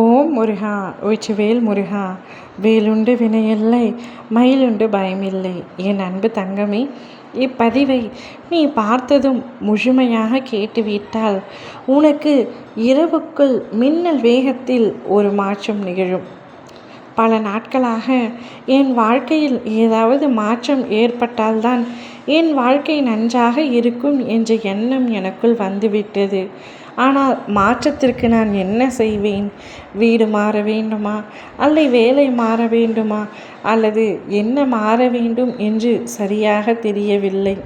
ஓம் முருகா வேல் முருகா வேலுண்டு வினையில்லை மயிலுண்டு பயமில்லை. என் அன்பு தங்கமே இப்பதிவை நீ பார்த்ததும் முழுமையாக கேட்டுவிட்டால் உனக்கு இரவுக்குள் மின்னல் வேகத்தில் ஒரு மாற்றம் நிகழும். பல நாட்களாக என் வாழ்க்கையில் ஏதாவது மாற்றம் ஏற்பட்டால்தான் என் வாழ்க்கை நன்றாக இருக்கும் என்ற எண்ணம் எனக்குள் வந்துவிட்டது. ஆனால் மாற்றத்திற்கு நான் என்ன செய்வேன்? வீடு மாற வேண்டுமா? அல்லை வேலை மாற வேண்டுமா? அல்லது என்ன மாற வேண்டும் என்று சரியாக தெரியவில்லை.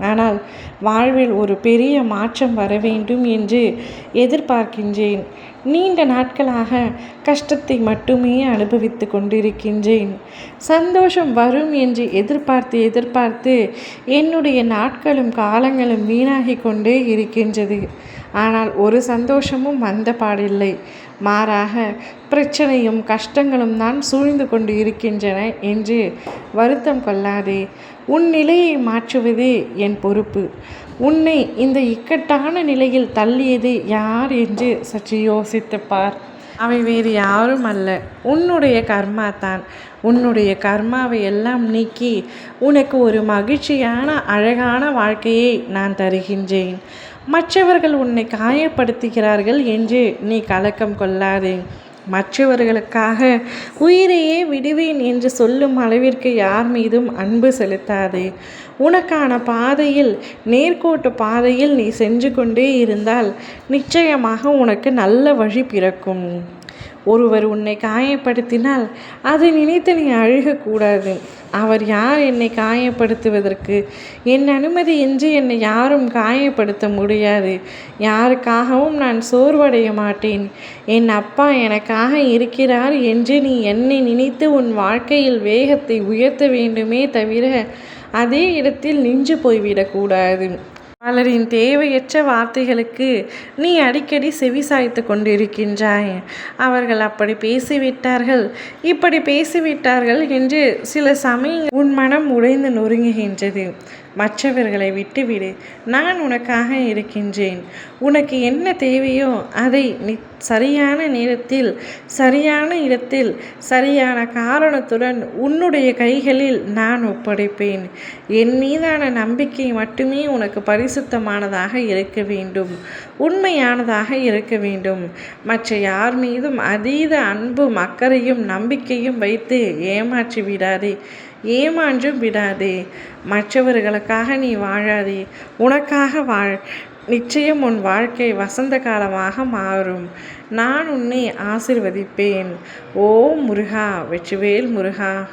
ஆனால் வாழ்வில் ஒரு பெரிய மாற்றம் வர வேண்டும் என்று எதிர்பார்க்கின்றேன். நீண்ட நாட்களாக கஷ்டத்தை மட்டுமே அனுபவித்து கொண்டிருக்கின்றேன். சந்தோஷம் வரும் என்று எதிர்பார்த்து எதிர்பார்த்து என்னுடைய நாட்களும் காலங்களும் வீணாகி கொண்டே இருக்கின்றது. ஆனால் ஒரு சந்தோஷமும் வந்த பாடில்லை. மாறாக பிரச்சனையும் கஷ்டங்களும் தான் சூழ்ந்து கொண்டு இருக்கின்றன என்று வருத்தம் கொள்ளாதே. உன் நிலையை மாற்றுவதே என் பொறுப்பு. உன்னை இந்த இக்கட்டான நிலையில் தள்ளியது யார் என்று சற்று யோசித்துப்பார். அவை வேறு யாரும் அல்ல. உன்னுடைய கர்மா தான். உன்னுடைய கர்மாவை எல்லாம் நீக்கி உனக்கு ஒரு மகிழ்ச்சியான அழகான வாழ்க்கையை நான் தருகின்றேன். மற்றவர்கள் உன்னை காயப்படுத்துகிறார்கள் என்று நீ கலக்கம் கொள்ளாதே. மற்றவர்களுக்காக உயிரையே விடுவேன் என்று சொல்லும் அளவிற்கு யார் மீதும் அன்பு செலுத்தாதே. உனக்கான பாதையில் நேர்கோட்டு பாதையில் நீ சென்று கொண்டே இருந்தால் நிச்சயமாக உனக்கு நல்ல வழி பிறக்கும். ஒருவர் உன்னை காயப்படுத்தினால் அதை நினைத்து நீ அழுகக்கூடாது. அவர் யார் என்னை காயப்படுத்துவதற்கு? என் அனுமதி இன்றி என்னை யாரும் காயப்படுத்த முடியாது. யாருக்காகவும் நான் சோர்வடைய மாட்டேன். என் அப்பா எனக்காக இருக்கிறார் என்று நீ என்னை நினைத்து உன் வாழ்க்கையில் வேகத்தை உயர்த்த வேண்டுமே தவிர அதே இடத்தில் நின்று போய்விடக்கூடாது. பலரின் தேவையற்ற வார்த்தைகளுக்கு நீ அடிக்கடி செவி சாய்த்து கொண்டிருக்கின்றாய். அவர்கள் அப்படி பேசிவிட்டார்கள். இப்படி பேசிவிட்டார்கள் என்று சில சமயங்கள் உன் மனம் உடைந்து நொறுங்குகின்றது. மற்றவர்களை விட்டுவிடு. நான் உனக்காக இருக்கின்றேன். உனக்கு என்ன தேவையோ அதை நீ சரியான நேரத்தில் சரியான இடத்தில் சரியான காரணத்துடன் உன்னுடைய கைகளில் நான் ஒப்படைப்பேன். என் மீதான நம்பிக்கை மட்டுமே உனக்கு பரிசுத்தமானதாக இருக்க வேண்டும். உண்மையானதாக இருக்க வேண்டும். மற்ற யார் மீதும் அதீத அன்பும் அக்கறையும் நம்பிக்கையும் வைத்து ஏமாற்றி விடாதே ஏமாற்றும் விடாதே. மற்றவர்களுக்காக நீ வாழாதே. உனக்காக வாழ். நிச்சயம் உன் வாழ்க்கை வசந்த காலமாக மாறும். நான் உன்னை ஆசிர்வதிப்பேன். ஓ முருகா வெற்றிவேல் முருகா.